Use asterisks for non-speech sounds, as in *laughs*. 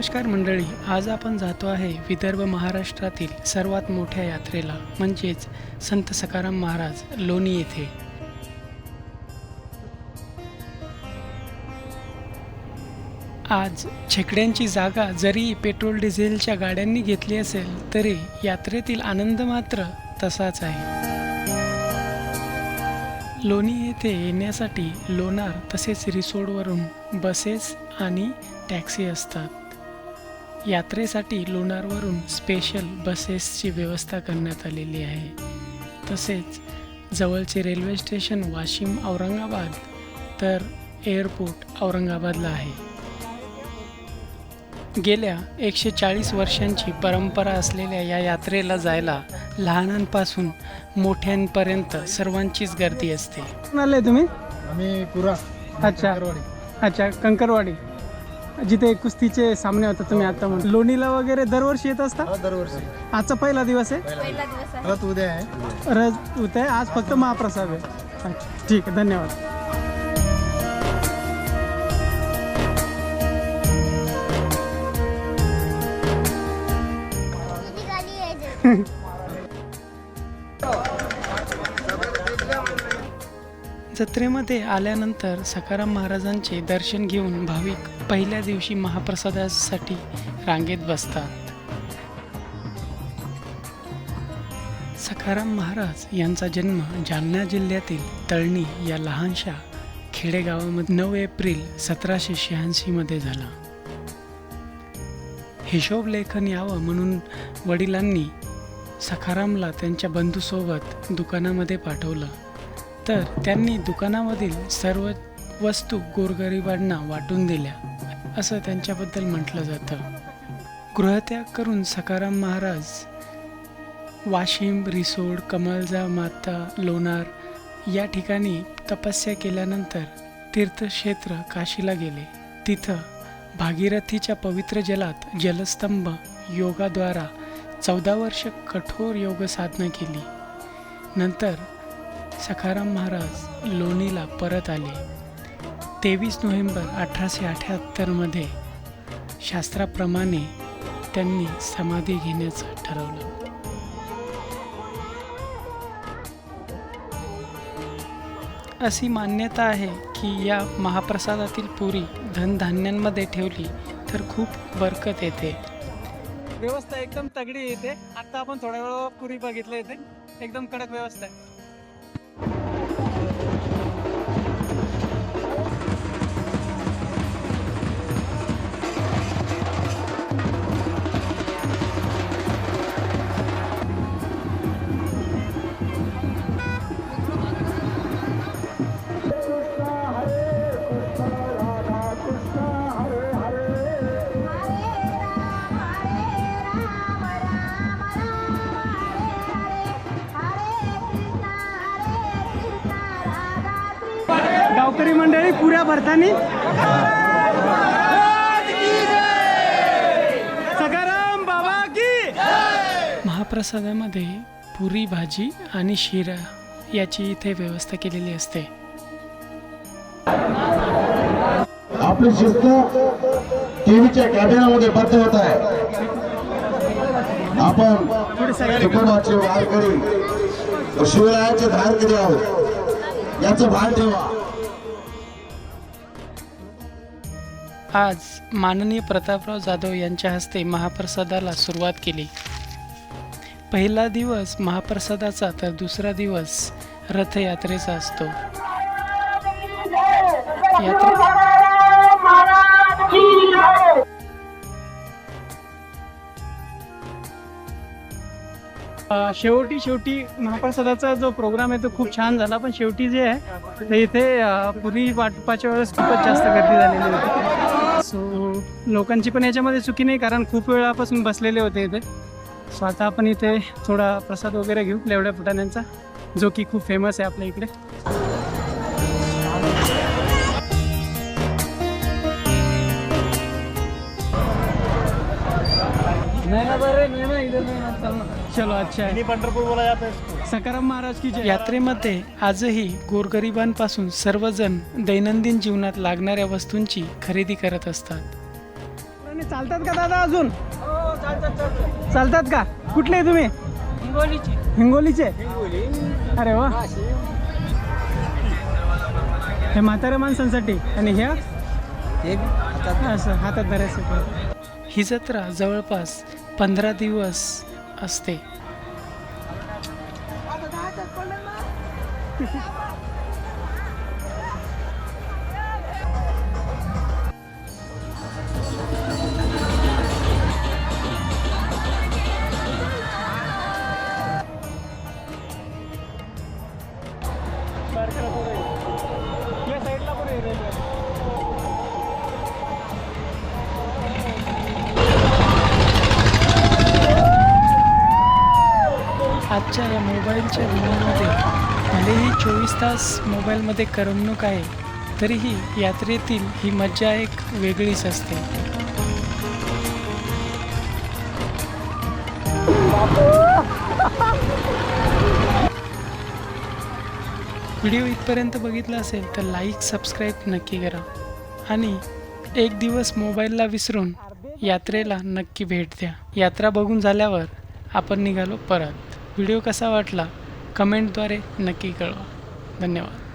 नमस्कार मंडळी आज आपण जातो आहे विदर्भ महाराष्ट्रातील सर्वात मोठ्या यात्रेला म्हणजेच संत सकाराम महाराज लोणी येथे. आज छेकड्यांची जागा जरी पेट्रोल डिझेलच्या गाड्यांनी घेतली असेल तरी यात्रेतील आनंद मात्र तसाच आहे. लोणी येथे येण्यासाठी लोणार तसेच रिसोडवरून बसेस आणि टॅक्सी असतात. यात्रेसाठी लोणारवरून स्पेशल बसेसची व्यवस्था करण्यात आलेली आहे. तसेच जवळचे रेल्वे स्टेशन वाशिम औरंगाबाद तर एअरपोर्ट औरंगाबादला आहे. गेल्या एकशे चाळीस वर्षांची परंपरा असलेल्या या यात्रेला जायला लहानांपासून मोठ्यांपर्यंत सर्वांचीच गर्दी असते. तुम्ही? आम्ही अच्छा. अच्छा कंकरवाडी. जिथे कुस्तीचे सामने होतात तुम्ही आता म्हणून. लोणीला वगैरे दरवर्षी येत असता? हो, दरवर्षी. आजचा पहिला दिवस आहे? पहिला दिवस आहे. रथ उद्या आहे. रज होत आहे? आज फक्त महाप्रसाद आहे. अच्छा ठीक आहे धन्यवाद. आहे *laughs* जत्रेमध्ये आल्यानंतर सकाराम महाराजांचे दर्शन घेऊन भाविक पहिल्या दिवशी महाप्रसादासाठी रांगेत बसतात. सखाराम महाराज यांचा जन्म जालना जिल्ह्यातील तळणी या लहानशा खेडेगावामध्ये नऊ एप्रिल सतराशे शहाऐंशीमध्ये झाला. हिशोबलेखन यावं म्हणून वडिलांनी सखारामला त्यांच्या बंधूसोबत दुकानामध्ये पाठवलं. तर त्यांनी दुकानामधील सर्व वस्तू गोरगरिबांना वाटून दिल्या असं त्यांच्याबद्दल म्हटलं जातं. गृहत्याग करून सकाराम महाराज वाशिम रिसोड कमलजा माता लोणार या ठिकाणी तपस्या केल्यानंतर तीर्थक्षेत्र काशीला गेले. तिथं भागीरथीच्या पवित्र जलात जलस्तंभ योगाद्वारा चौदा वर्ष कठोर योग साधना केली. नंतर सखाराम महाराज लोणीला परत आले. तेवीस नोव्हेंबर अठराशे अठ्याहत्तरमध्ये शास्त्राप्रमाणे त्यांनी समाधी घेण्याचं ठरवलं. अशी मान्यता आहे की या महाप्रसादातील पुरी धनधान्यांमध्ये ठेवली तर खूप बरकत येते. व्यवस्था एकदम तगडी येते. आता आपण थोड्या वेळ पुरी बघितलं येते. एकदम कडक व्यवस्था आहे. गावकरी मंडळी पुऱ्या भरतानी. सकाराम बाबा की. महाप्रसादामध्ये पुरी भाजी आणि शिरा याची इथे व्यवस्था केलेली असते. आपली शिस्त टीव्हीच्या कॅमेरामध्ये बद्ध होत आहे. आपण कुटुंबाचे वारकरी शिवरायाचे धारकरी आहोत? याचं भान ठेवा. आज माननीय प्रतापराव जाधव यांच्या हस्ते महाप्रसादाला सुरुवात केली. पहिला दिवस महाप्रसादाचा तर दुसरा दिवस रथयात्रेचा असतो. यात्रे शेवटी शेवटी महाप्रसादाचा जो प्रोग्राम आहे तो खूप छान झाला पण शेवटी जे आहे ते इथे पूर्वी वाटपाच्या वेळेस खूपच जास्त गर्दी झालेली होती. सो लोकांची पण याच्यामध्ये चुकी नाही कारण खूप वेळापासून बसलेले होते इथे. सो आता आपण इथे थोडा प्रसाद वगैरे घेऊ लेवड्या फुटाण्यांचा जो की खूप फेमस आहे आपल्या इकडे. चलो. अच्छा. है पंढरपूर बोला जाता है इसको सकाराम महाराज की यात्रेमध्ये आजही गोरगरिबांपासून सर्वजण दैनंदिन जीवनात लागणाऱ्या वस्तूंची खरेदी करत असतात. चालतात का दादा अजून? चालतात का? कुठले तुम्ही? हिंगोलीचे. हिंगोलीचे? अरे वा. हे म्हाताऱ्या माणसांसाठी. आणि ह्या असं हातात धरायचं. ही जत्रा जवळपास पंधरा दिवस असते. Gracias *laughs* por. आजच्या या मोबाईलच्या दुनियामध्ये भलेही चोवीस तास मोबाईलमध्ये करमणूक आहे तरीही यात्रेतील ही मज्जा एक वेगळीच असते. व्हिडिओ इथपर्यंत बघितला असेल तर लाईक सबस्क्राईब नक्की करा आणि एक दिवस मोबाईलला विसरून यात्रेला नक्की भेट द्या. यात्रा बघून झाल्यावर आपण निघालो परत. व्हिडिओ कसा वाटला कमेंटद्वारे नक्की कळवा. धन्यवाद.